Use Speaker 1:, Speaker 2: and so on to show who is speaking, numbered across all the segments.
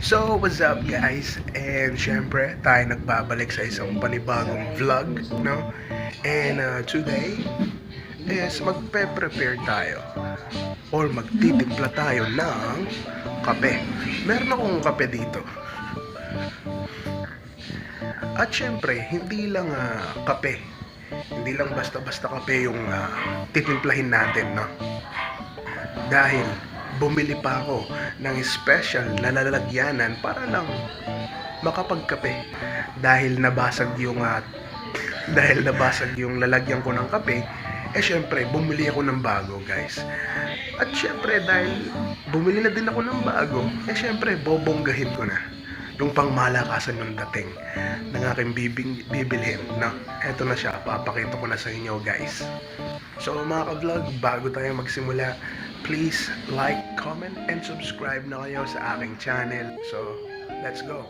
Speaker 1: So, what's up guys? And syempre, tayo nagbabalik sa isang panibagong vlog, no? And uh, today is magpe-prepare tayo or magtitimpla tayo ng kape. Meron akong kape dito. At syempre, hindi lang ah, kape. Hindi lang basta-basta kape yung ah, titimplahin natin, no? Dahil bumili pa ako ng special na lalagyanan para lang makapagkape. Dahil nabasag yung at dahil nabasag yung lalagyan ko ng kape, eh syempre bumili ako ng bago, guys. At syempre dahil bumili na din ako ng bago, eh syempre bobonggahin ko na yung pangmalakasan ng dating ng aking bibing, bibilhin. Na, eto na siya, papakita ko na sa inyo guys. So mga ka-vlog, bago tayo magsimula, please like, comment, and subscribe na kayo sa channel. So, let's go!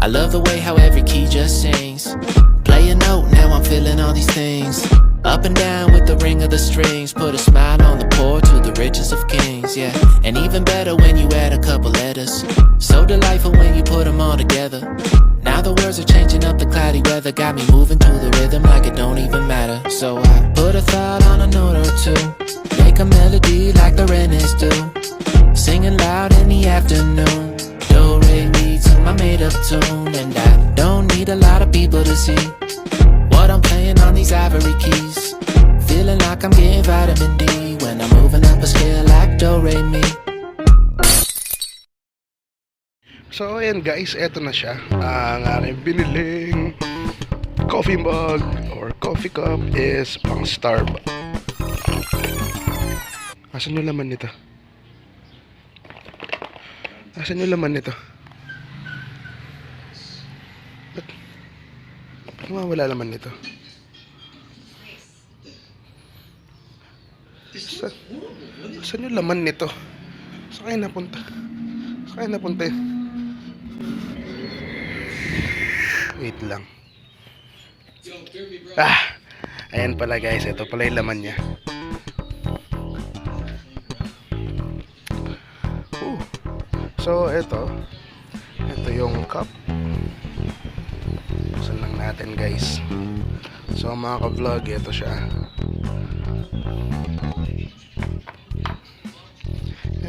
Speaker 2: I love the way how every key just sings. Play a note, now I'm feeling all these things. Up and down with the ring of the strings. Put a smile on the poor to the richest of kings, yeah. And even better when you add a couple letters. So delightful when you put them all together. Now the words are changing up the cloudy weather. Got me moving to the rhythm like it don't even matter. So I put a thought on a note or two. Make a melody like the Renes do. Singing loud in the afternoon. Do, re, mi to my made up tune. And I don't need a lot of people to see these ivory keys. Feeling like I'm getting vitamin D when I'm moving up a scale like do, re, mi.
Speaker 1: So, ayan guys, eto na siya. Ang aking biniling coffee mug or coffee cup is pang Starbucks. Asan yung laman nito? Asan yung laman nito? Ba't, ba't wala laman nito? Sa, saan yung laman nito? Saan kayo napunta? Saan kayo napunta yun? Wait lang. Ah! Ayan pala guys, ito pala yung laman niya. Uh. So, ito. Ito yung cup. Buksan lang natin guys. So, mga ka-vlog, ito siya.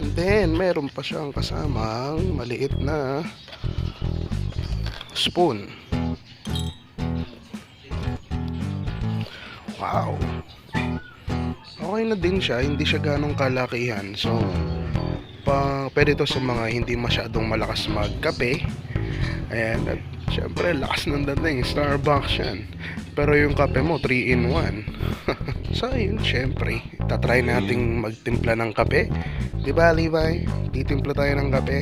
Speaker 1: And then, meron pa siyang kasamang maliit na spoon. Wow. Okay na din siya, hindi siya ganong kalakihan. So, pa, pwede to sa mga hindi masyadong malakas magkape. Ayan, at syempre, lakas ng dating. Starbucks yan. Pero yung kape mo, 3 in 1. so, yun, syempre, tatry nating magtimpla ng kape. Di ba, Levi? Titimpla tayo ng kape.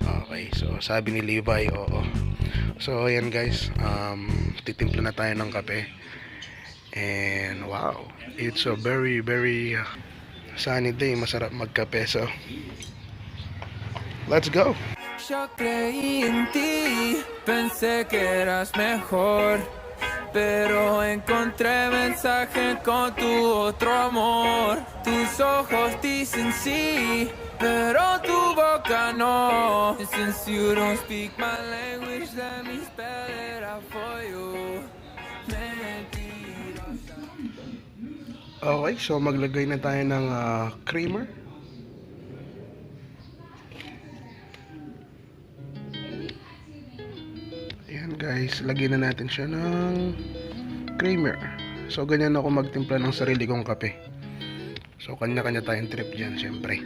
Speaker 1: Okay, so sabi ni Levi, oo. So, ayan guys, um, titimpla na tayo ng kape. And wow, it's a very, very uh, sunny day. Masarap magkape. So, let's go.
Speaker 3: Yo creí en ti, pensé que eras mejor. Pero encontré mensaje con tu otro amor. Tus ojos dicen sí, pero tu boca no. And since you don't speak my language, let me spell it out for you. Mentirosa.
Speaker 1: Okay, so maglagay na tayo ng uh, creamer. Guys, lagyan na natin siya ng creamer. So ganyan ako magtimpla ng sarili kong kape. So kanya-kanya tayong trip dyan, syempre.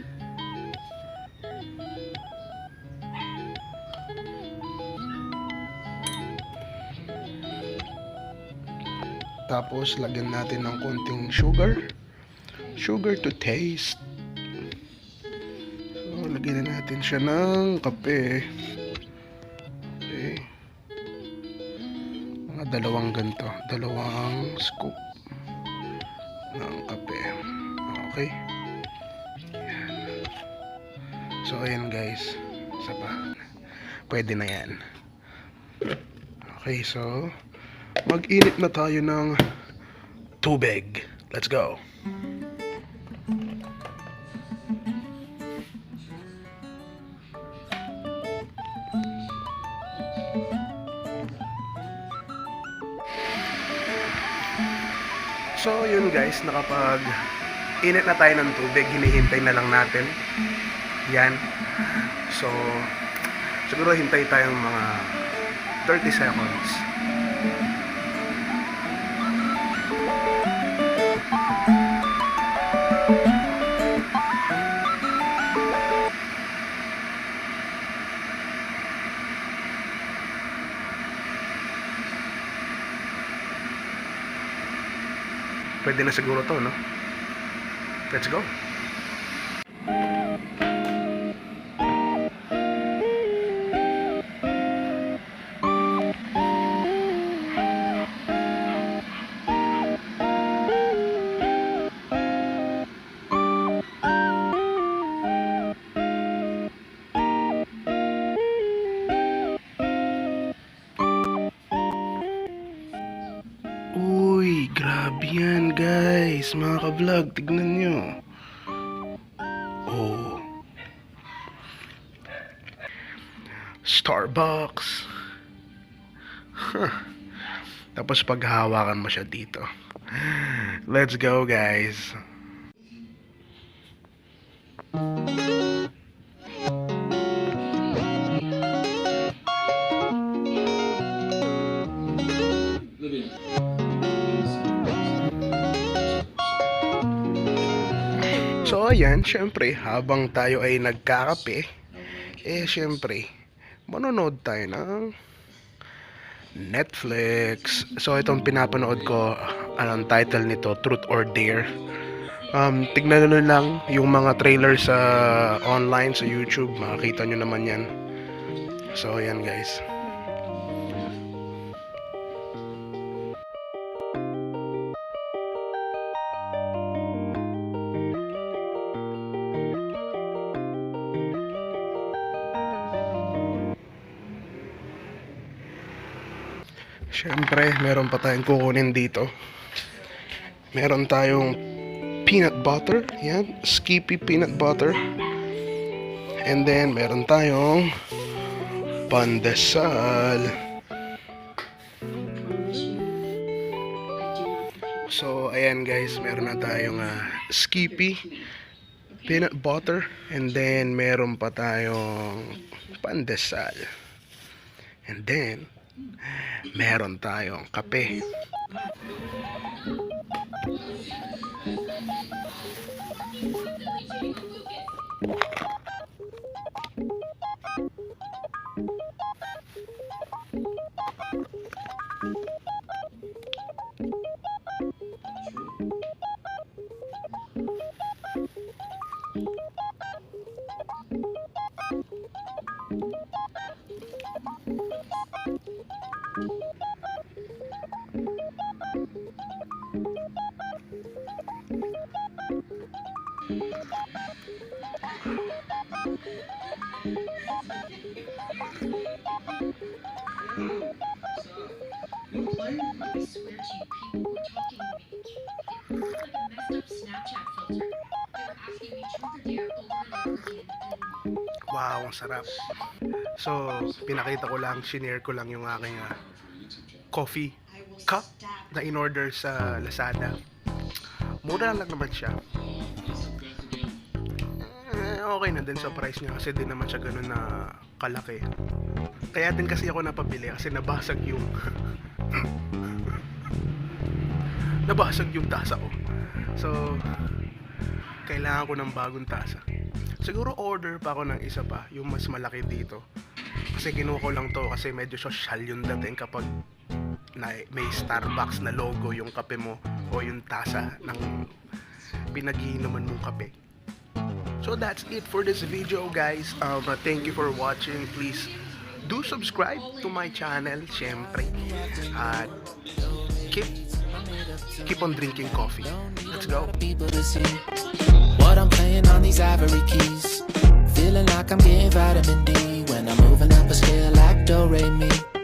Speaker 1: Tapos lagyan natin ng konting sugar. Sugar to taste. So lagyan na natin siya ng kape. Dalawang ganito. Dalawang scoop ng kape. Okay. So ayan guys. Isa pa. Pwede na yan. Okay, so mag-init na tayo ng tubig. Let's go. So, yun guys, nakapag init na tayo ng tubig, hinihintay na lang natin. Yan. So, siguro hintay tayong mga 30 seconds. Pwede na siguro to, no? Let's go. Grabe yan guys. Mga ka-vlog, tignan nyo. Oh. Starbucks. Huh. Tapos paghahawakan mo siya dito. Let's go guys. Ayan, syempre, habang tayo ay nagkakape, eh syempre, manonood tayo ng Netflix. So itong pinapanood ko, anong title nito, Truth or Dare. Um, tignan nyo lang yung mga trailer sa online, sa YouTube, makikita nyo naman yan. So ayan guys. Siyempre, meron pa tayong kukunin dito. Meron tayong peanut butter. Yan, Skippy peanut butter. And then, meron tayong pandesal. So, ayan guys, meron na tayong ah, Skippy peanut butter. And then, meron pa tayong pandesal. And then, meron tayong kape.
Speaker 4: I swear to people were talking to me. It was Snapchat filter. They asking me truth or dare over and
Speaker 1: Wow, ang sarap. So, pinakita ko lang, shinare ko lang yung aking ah, coffee cup na in-order sa Lazada. Mura lang naman siya. Eh, okay na din sa price niya kasi din naman siya ganun na kalaki. Kaya din kasi ako napabili kasi nabasag yung nabasag yung tasa ko. So, kailangan ko ng bagong tasa. Siguro order pa ako ng isa pa, yung mas malaki dito. Kasi kinuha ko lang to kasi medyo social yung dating kapag na, may Starbucks na logo yung kape mo o yung tasa ng pinagiinuman mong kape. So that's it for this video guys. Um, thank you for watching. Please do subscribe to my channel, syempre. At keep keep on drinking coffee. Let's go.
Speaker 2: what I'm playing on these ivory keys. Feeling like I'm getting vitamin D when I'm moving up a scale like.